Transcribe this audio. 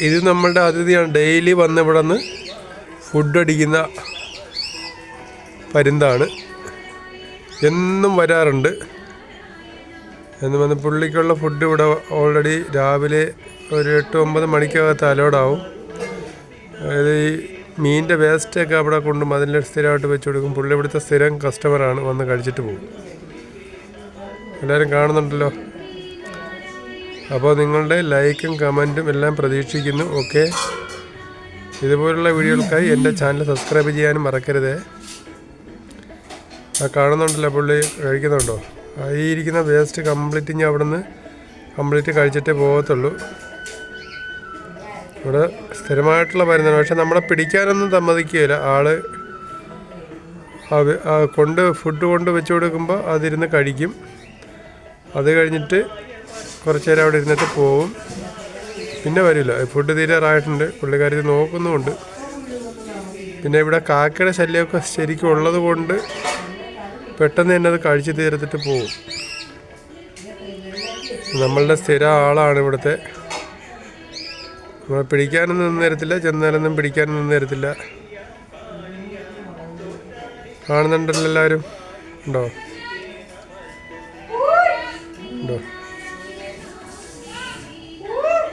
ഇത് നമ്മളുടെ അതിഥിയാണ്. ഡെയിലി വന്ന് ഇവിടെ നിന്ന് ഫുഡ് അടിക്കുന്ന പരുന്താണ്. എന്നും വരാറുണ്ട്. എന്ന് വന്ന് പുള്ളിക്കുള്ള ഫുഡ് ഇവിടെ ഓൾറെഡി രാവിലെ ഒരു എട്ട് ഒമ്പത് മണിക്കകത്ത് അലോഡാവും അതായത് ഈ മീനിന്റെ വേസ്റ്റൊക്കെ അവിടെ കൊണ്ടും മതിലിൽ സ്ഥിരമായിട്ട് വെച്ച് കൊടുക്കും. പുള്ളി ഇവിടുത്തെ സ്ഥിരം കസ്റ്റമറാണ് വന്ന് കഴിച്ചിട്ട് പോകും. എല്ലാവരും കാണുന്നുണ്ടല്ലോ? അപ്പോൾ നിങ്ങളുടെ ലൈക്കും കമന്റും എല്ലാം പ്രതീക്ഷിക്കുന്നു ഓക്കെ? ഇതുപോലുള്ള വീഡിയോകൾക്കായി എന്റെ ചാനൽ സബ്സ്ക്രൈബ് ചെയ്യാനും മറക്കരുത്. ആ കാണുന്നുണ്ടല്ലോ പുള്ളി കഴിക്കുന്നുണ്ടോ? ഈ ഇരിക്കുന്ന വേസ്റ്റ് കംപ്ലീറ്റ് ഇനി അവിടെ നിന്ന് കംപ്ലീറ്റ് കഴിച്ചിട്ടേ പോകത്തുള്ളൂ. ഇവിടെ സ്ഥിരമായിട്ടുള്ള മരുന്നാണ് പക്ഷെ നമ്മളെ പിടിക്കാനൊന്നും സമ്മതിക്കുകയില്ല. ആൾ കൊണ്ട് ഫുഡ് കൊണ്ട് വെച്ച് കൊടുക്കുമ്പോൾ അതിരുന്ന് കഴിക്കും. അത് കഴിഞ്ഞിട്ട് കുറച്ച് നേരം അവിടെ ഇരുന്നിട്ട് പോവും. പിന്നെ വരില്ല. ഫുഡ് തീരാറായിട്ടുണ്ട്. പുള്ളിക്കാരി നോക്കുന്നുമുണ്ട്. പിന്നെ ഇവിടെ കാക്കയുടെ ശല്യമൊക്കെ ശരിക്കും ഉള്ളത് കൊണ്ട് പെട്ടെന്ന് തന്നെ അത് കഴിച്ചു തീർത്തിട്ട് പോവും. നമ്മളുടെ സ്ഥിര ആളാണ് ഇവിടുത്തെ. നമ്മളെ പിടിക്കാനൊന്നും നിന്ന് തരത്തില്ല. ചെന്നാലൊന്നും പിടിക്കാനൊന്നും നിന്ന് തരത്തില്ല. കാണുന്നുണ്ടല്ലോ എല്ലാവരും? ഉണ്ടോ? ഉണ്ടോ?